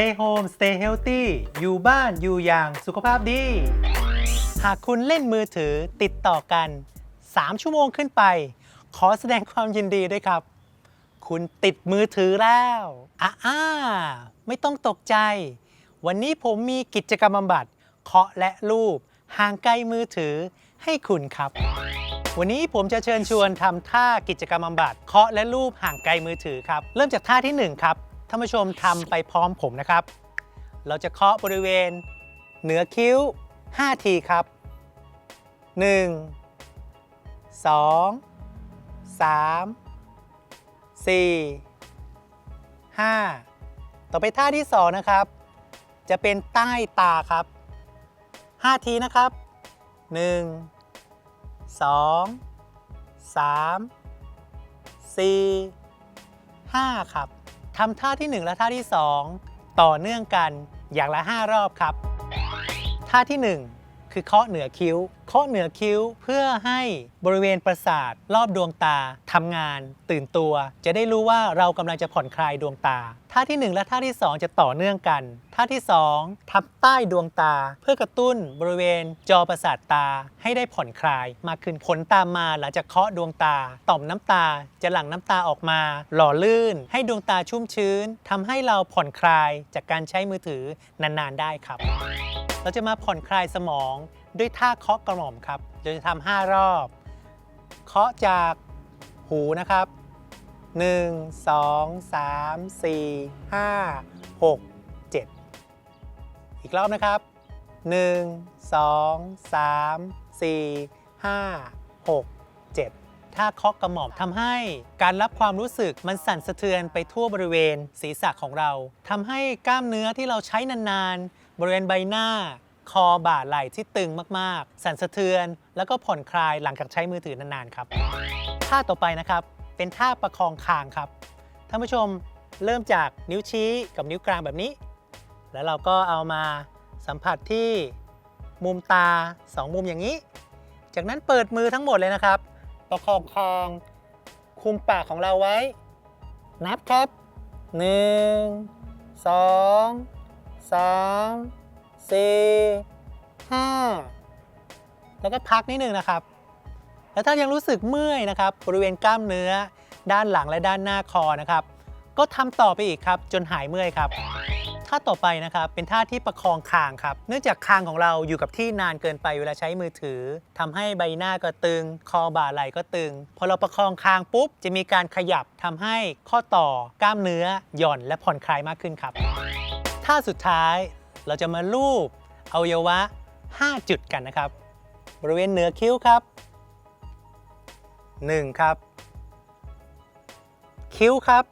Stay home stay healthy อยู่บ้านอยู่อย่างสุขภาพดี หากคุณเล่นมือถือติดต่อกัน 3 ชั่วโมงขึ้นไป ขอแสดงความยินดีด้วยครับ คุณติดมือถือแล้วอ่าอาไม่ต้องตกใจ วันนี้ผมมีกิจกรรมบำบัดเคาะและรูป ห่างไกลมือถือให้คุณครับวันนี้ผมจะเชิญชวนทำท่ากิจกรรมบำบัดเคาะและรูปห่างไกลมือถือครับ เริ่มจากท่าที่ 1 ครับ ท่านผู้ชมทำไปพร้อมผมนะครับ เราจะเคาะบริเวณเหนือคิ้ว 5 ทีครับ 1 2 3 4 5 ต่อไปท่าที่ 2 นะครับ จะเป็นใต้ตาครับ 5 ทีนะครับ 1 2 3 4 5 ครับ ทำท่าที่ 1 และท่าที่ 2 ต่อเนื่องกันอย่างละ 5 รอบครับ ท่าที่ 1 คือเคาะเหนือคิ้ว เคาะเหนือคิ้วเพื่อให้บริเวณประสาทรอบดวงตาทำงาน ตื่นตัว จะได้รู้ว่าเรากำลังจะผ่อนคลายดวงตาท่าที่ 1 และท่าที่ 2 จะต่อเนื่องกันท่าที่ 2 ทับใต้ดวงตา เพื่อกระตุ้นบริเวณจอประสาทตาให้ได้ผ่อนคลาย มากขึ้นผลตามมาหลังจากเคาะดวงตา ต่อมน้ำตาจะหลั่งน้ำตาออกมา หล่อลื่น ให้ดวงตาชุ่มชื้นทำให้เราผ่อนคลายจากการใช้มือถือนานๆได้ครับ เราจะมาผ่อนคลายสมอง ด้วยท่าเคาะกระหม่อมครับเราจะทำ5รอบ เคาะจากหูนะครับ 1 2 3 4 5 6 7 อีกรอบนะครับ 1 2 3 4 5 6 7ถ้าเคาะกระหม่อมทำให้การรับความรู้สึกมันสั่นสะเทือนไปทั่วบริเวณศีรษะของเราทำให้กล้ามเนื้อที่เราใช้นานๆ บริเวณใบหน้า คอบ่าไหล่ที่ตึงมากๆ สั่นสะเทือน แล้วก็ผ่อนคลายหลังจากใช้มือถือนานๆครับท่าต่อไปนะครับเป็นท่าประคองคางครับท่านผู้ชมเริ่มจากนิ้วชี้กับนิ้วกลางแบบนี้ แล้วเราก็เอามาสัมผัสที่มุมตา 2 มุมอย่างนี้ จากนั้นเปิดมือทั้งหมดเลยนะครับ ประคองคางคุมปากของเราไว้ นับครับ 1 2 3 4 5 แล้วก็พักนิดหนึ่งนะครับ แล้วถ้ายังรู้สึกเมื่อยนะครับ บริเวณกล้ามเนื้อ ด้านหลังและด้านหน้าคอนะครับ ก็ทำต่อไปอีกครับ จนหายเมื่อยครับท่าต่อไปนะครับเป็นท่าที่ประคองคางครับ เนื่องจากคางของเราอยู่กับที่นานเกินไปเวลาใช้มือถือทำให้ใบหน้าก็ตึง คอบ่าไหล่ก็ตึง พอเราประคองคางปุ๊บ จะมีการขยับทำให้ข้อต่อกล้ามเนื้อหย่อนและผ่อนคลายมากขึ้นครับ ท่าสุดท้าย เราจะมาลูบอวัยวะ 5 จุดกันนะครับ บริเวณเหนือคิ้วครับ 1 ครับ คิ้วครับ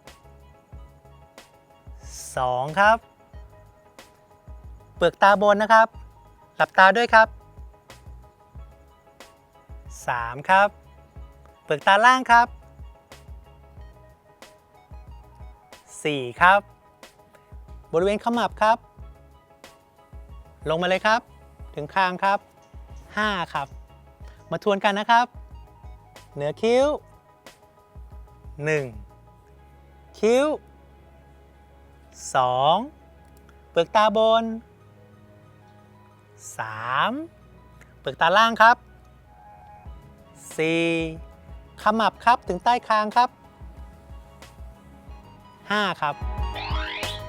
2 ครับ เปลือกตาบนนะครับ หลับตาด้วยครับ 3 ครับ เปลือกตาล่างครับ 4 ครับ บริเวณขมับครับ ลงมาเลยครับ ถึงคางครับ 5 ครับ มาทวนกันนะครับ เหนือคิ้ว 1 คิ้ว 2 เปลือกตาบน 3 เปลือกตาล่างครับ 4 ขมับครับถึงใต้คางครับ 5 ครับ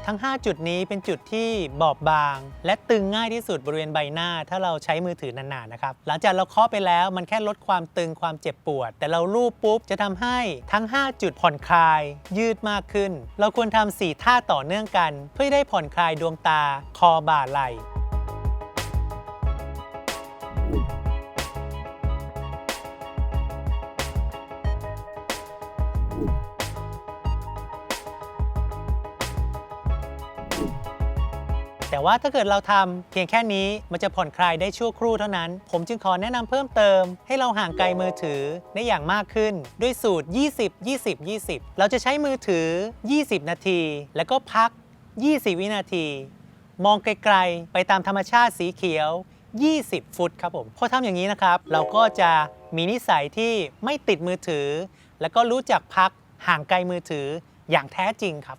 ทั้ง 5 จุดนี้เป็นจุดที่บอบบาง และตึงง่ายที่สุดบริเวณใบหน้า ถ้าเราใช้มือถือนานๆนะครับ หลังจากเราเคาะไปแล้วมันแค่ลดความตึงความเจ็บปวด แต่เราลูบปุ๊บจะทำให้ทั้ง 5 จุดผ่อนคลาย ยืดมากขึ้น เราควรทำ4ท่าต่อเนื่องกัน เพื่อให้ได้ผ่อนคลายดวงตา คอบ่าไหล่ แต่ว่าถ้าเกิดเราทำเพียงแค่นี้มันจะผ่อนคลายได้ชั่วครู่เท่านั้น ผมจึงขอแนะนำเพิ่มเติม ให้เราห่างไกลมือถือได้อย่างมากขึ้น ด้วยสูตร 20 20 20 เราจะใช้มือถือ 20 นาที แล้วก็พัก 20 วินาที มองไกลๆ ไปตามธรรมชาติสีเขียว 20 ฟุตครับผมพอทำอย่างนี้นะครับ เราก็จะมีนิสัยที่ไม่ติดมือถือ แล้วก็รู้จักพักห่างไกลมือถืออย่างแท้จริงครับ